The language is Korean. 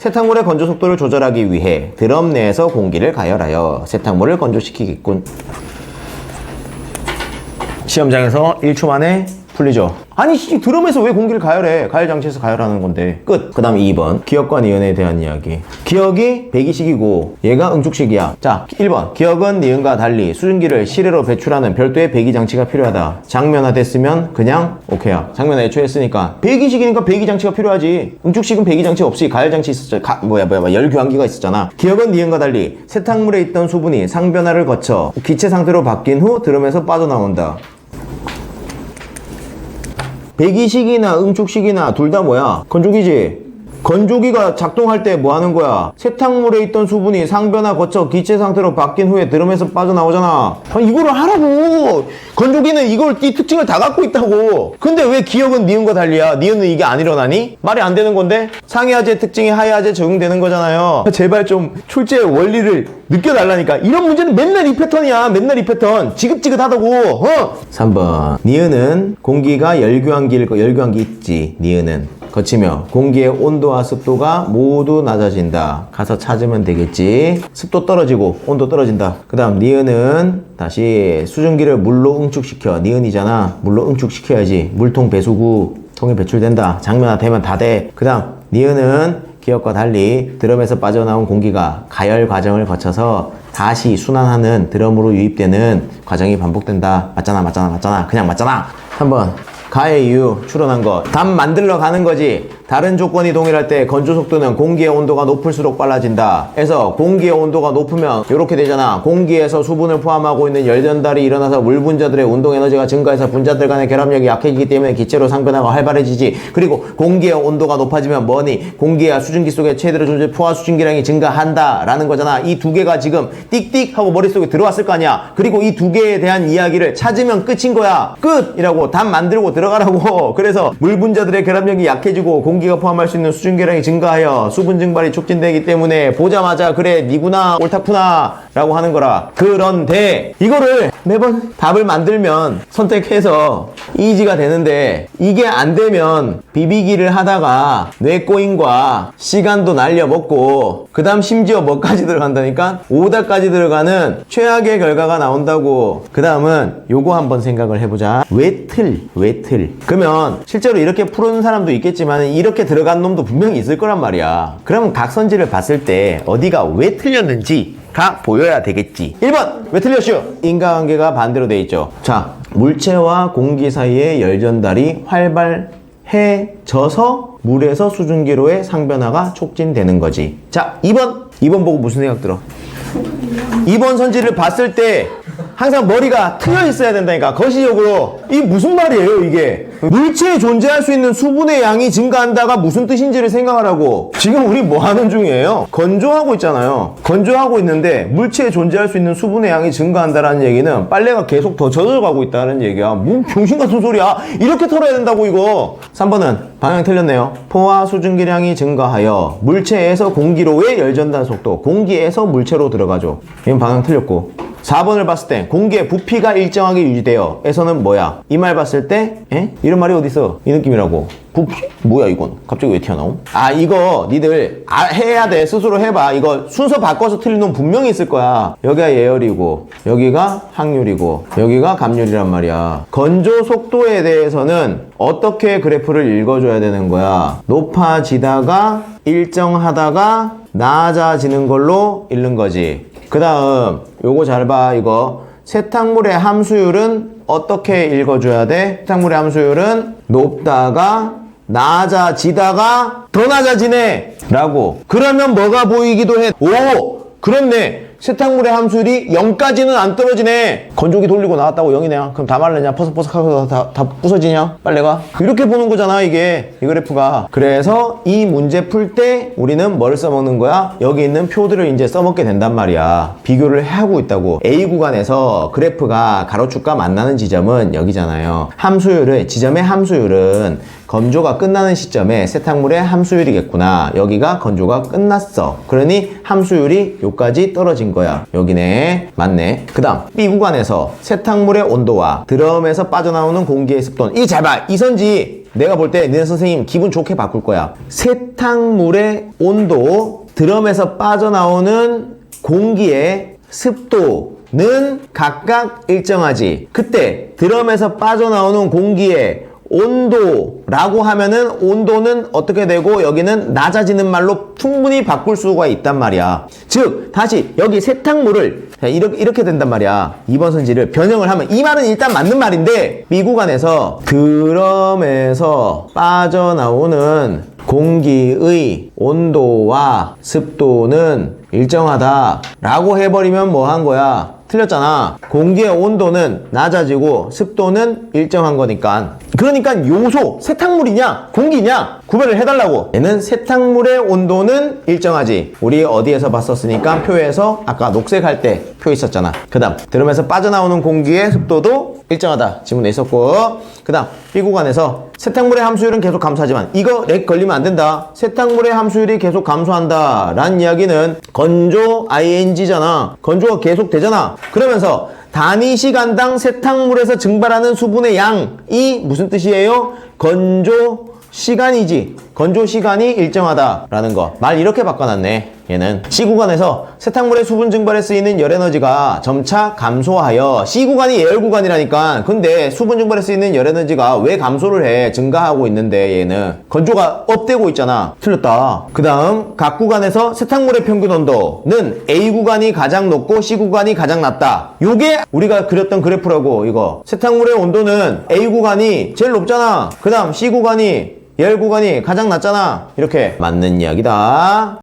세탁물의 건조 속도를 조절하기 위해 드럼 내에서 공기를 가열하여 세탁물을 건조시키겠군. 시험장에서 1초 만에 풀리죠. 아니, 씨, 드럼에서 왜 공기를 가열해? 가열 장치에서 가열하는 건데. 끝. 그 다음 2번. 기억과 니은에 대한 이야기. 기억이 배기식이고, 얘가 응축식이야. 자, 1번. 기억은 니은과 달리 수증기를 실외로 배출하는 별도의 배기 장치가 필요하다. 장면화 됐으면 그냥 오케이야. 장면화 애초에 했으니까. 배기식이니까 배기 장치가 필요하지. 응축식은 배기 장치 없이 가열 장치 있었잖아. 가- 뭐야, 뭐야, 뭐야. 열 교환기가 있었잖아. 기억은 니은과 달리 세탁물에 있던 수분이 상변화를 거쳐 기체 상태로 바뀐 후 드럼에서 빠져나온다. 배기식이나 응축식이나 둘 다 뭐야? 건조기지. 건조기가 작동할 때 뭐 하는 거야? 세탁물에 있던 수분이 상변화 거쳐 기체 상태로 바뀐 후에 드럼에서 빠져나오잖아. 아, 이거를 하라고! 건조기는 이걸, 이 특징을 다 갖고 있다고! 근데 왜 기억은 니은과 달리야? 니은은 이게 안 일어나니? 말이 안 되는 건데? 상해하제 특징이 하해하제 적용되는 거잖아요. 제발 좀 출제의 원리를 느껴달라니까. 이런 문제는 맨날 이 패턴이야. 맨날 이 패턴. 지긋지긋하다고. 어? 3번. 니은은 공기가 열교환기일 거, 열교환기 있지. 니은은. 거치며 공기의 온도와 습도가 모두 낮아진다. 가서 찾으면 되겠지. 습도 떨어지고 온도 떨어진다. 그 다음 니은은 다시 수증기를 물로 응축시켜. 니은이잖아. 물로 응축시켜야지. 물통 배수구 통에 배출된다. 장면화 되면 다 돼. 그 다음 니은은 기억과 달리 드럼에서 빠져나온 공기가 가열 과정을 거쳐서 다시 순환하는 드럼으로 유입되는 과정이 반복된다. 맞잖아, 맞잖아, 맞잖아. 그냥 맞잖아. 한번 가의 이유 추론한 것. 답 만들러 가는 거지. 다른 조건이 동일할 때 건조 속도는 공기의 온도가 높을수록 빨라진다. 해서 공기의 온도가 높으면 이렇게 되잖아. 공기에서 수분을 포함하고 있는 열 전달이 일어나서 물 분자들의 운동 에너지가 증가해서 분자들 간의 결합력이 약해지기 때문에 기체로 상변화가 활발해지지. 그리고 공기의 온도가 높아지면 뭐니? 공기와 수증기 속에 최대로 존재 포화 수증기량이 증가한다라는 거잖아. 이 두 개가 지금 띡띡 하고 머릿속에 들어왔을 거 아니야. 그리고 이 두 개에 대한 이야기를 찾으면 끝인 거야. 끝 이라고 답 만들고 들어가라고. 그래서 물 분자들의 결합력이 약해지고 공기 가 포함할 수 있는 수증기량이 증가하여 수분 증발이 촉진되기 때문에 보자마자 그래 니구나 옳다구나 라고 하는 거라. 그런데 이거를 매번 답을 만들면 선택해서 이지가 되는데 이게 안 되면 비비기를 하다가 뇌꼬인과 시간도 날려먹고 그 다음 심지어 뭐까지 들어간다니까? 오다까지 들어가는 최악의 결과가 나온다고 그 다음은 요거 한번 생각을 해보자 외틀 외틀 그러면 실제로 이렇게 푸는 사람도 있겠지만 이렇게 들어간 놈도 분명히 있을 거란 말이야. 그러면 각선지를 봤을 때 어디가 왜 틀렸는지 가 보여야 되겠지. 1번 왜 틀렸슈? 인과관계가 반대로 돼 있죠. 자 물체와 공기 사이의 열 전달이 활발해져서 물에서 수증기로의 상변화가 촉진되는 거지. 자 2번. 2번 보고 무슨 생각 들어? 2번 선지를 봤을 때 항상 머리가 트여 있어야 된다니까. 거시적으로 이게 무슨 말이에요 이게? 물체에 존재할 수 있는 수분의 양이 증가한다가 무슨 뜻인지를 생각하라고. 지금 우리 뭐 하는 중이에요? 건조하고 있잖아요. 건조하고 있는데 물체에 존재할 수 있는 수분의 양이 증가한다라는 얘기는 빨래가 계속 더 젖어가고 있다는 얘기야. 뭐 병신 같은 소리야? 이렇게 털어야 된다고 이거. 3번은 방향 틀렸네요. 포화 수증기량이 증가하여 물체에서 공기로의 열전달 속도 공기에서 물체로 들어가죠. 이건 방향 틀렸고. 4번을 봤을 때 공기의 부피가 일정하게 유지되어 에서는 뭐야? 이 말 봤을 때 에? 이런 말이 어딨어? 이 느낌이라고 부피? 뭐야 이건? 갑자기 왜 튀어나옴? 아 이거 니들 아, 해야 돼 스스로 해봐 이거 순서 바꿔서 틀린 놈 분명히 있을 거야 여기가 예열이고 여기가 확률이고 여기가 감률이란 말이야 건조 속도에 대해서는 어떻게 그래프를 읽어줘야 되는 거야 높아지다가 일정하다가 낮아지는 걸로 읽는 거지 그 다음 요거 잘 봐 이거 세탁물의 함수율은 어떻게 읽어줘야 돼? 세탁물의 함수율은 높다가 낮아지다가 더 낮아지네 라고 그러면 뭐가 보이기도 해? 오! 그렇네 세탁물의 함수율이 0까지는 안 떨어지네. 건조기 돌리고 나왔다고 0이네. 그럼 다 말르냐? 퍼석퍼석하고 다, 다 부서지냐? 빨래 가. 이렇게 보는 거잖아 이게. 이 그래프가. 그래서 이 문제 풀 때 우리는 뭘 써먹는 거야? 여기 있는 표들을 이제 써먹게 된단 말이야. 비교를 하고 있다고. A 구간에서 그래프가 가로축과 만나는 지점은 여기잖아요. 함수율을 지점의 함수율은 건조가 끝나는 시점에 세탁물의 함수율이겠구나. 여기가 건조가 끝났어. 그러니 함수율이 여기까지 떨어진 거야. 여기네. 맞네. 그 다음 B 구간에서 세탁물의 온도와 드럼에서 빠져나오는 공기의 습도는 이잘 봐. 이 선지 내가 볼때 너네 선생님 기분 좋게 바꿀 거야. 세탁물의 온도, 드럼에서 빠져나오는 공기의 습도는 각각 일정하지. 그때 드럼에서 빠져나오는 공기의 온도라고 하면은 온도는 어떻게 되고 여기는 낮아지는 말로 충분히 바꿀 수가 있단 말이야. 즉, 다시 여기 세탁물을 자, 이렇게, 이렇게 된단 말이야. 2번 선지를 변형을 하면 이 말은 일단 맞는 말인데 미 구간에서 드럼에서 빠져나오는 공기의 온도와 습도는 일정하다 라고 해버리면 뭐 한 거야? 틀렸잖아. 공기의 온도는 낮아지고 습도는 일정한 거니까. 그러니까 요소, 세탁물이냐, 공기냐, 구별을 해달라고. 얘는 세탁물의 온도는 일정하지. 우리 어디에서 봤었으니까 표에서 아까 녹색 할 때 표 있었잖아. 그 다음, 드럼에서 빠져나오는 공기의 습도도 일정하다. 지문에 있었고. 그 다음, B 구간에서 세탁물의 함수율은 계속 감소하지만 이거 렉 걸리면 안 된다. 세탁물의 함수율이 계속 감소한다. 라는 이야기는 건조 ing잖아. 건조가 계속 되잖아. 그러면서 단위 시간당 세탁물에서 증발하는 수분의 양이 무슨 뜻이에요? 건조 시간이지. 건조 시간이 일정하다라는 거. 말 이렇게 바꿔놨네. 얘는 C 구간에서 세탁물의 수분 증발에 쓰이는 열 에너지가 점차 감소하여 C 구간이 예열 구간이라니까. 근데 수분 증발에 쓰이는 열 에너지가 왜 감소를 해? 증가하고 있는데 얘는 건조가 업되고 있잖아. 틀렸다. 그 다음 각 구간에서 세탁물의 평균 온도는 A 구간이 가장 높고 C 구간이 가장 낮다. 요게 우리가 그렸던 그래프라고 이거. 세탁물의 온도는 A 구간이 제일 높잖아. 그 다음 C 구간이 열 구간이 가장 낮잖아. 이렇게 맞는 이야기다.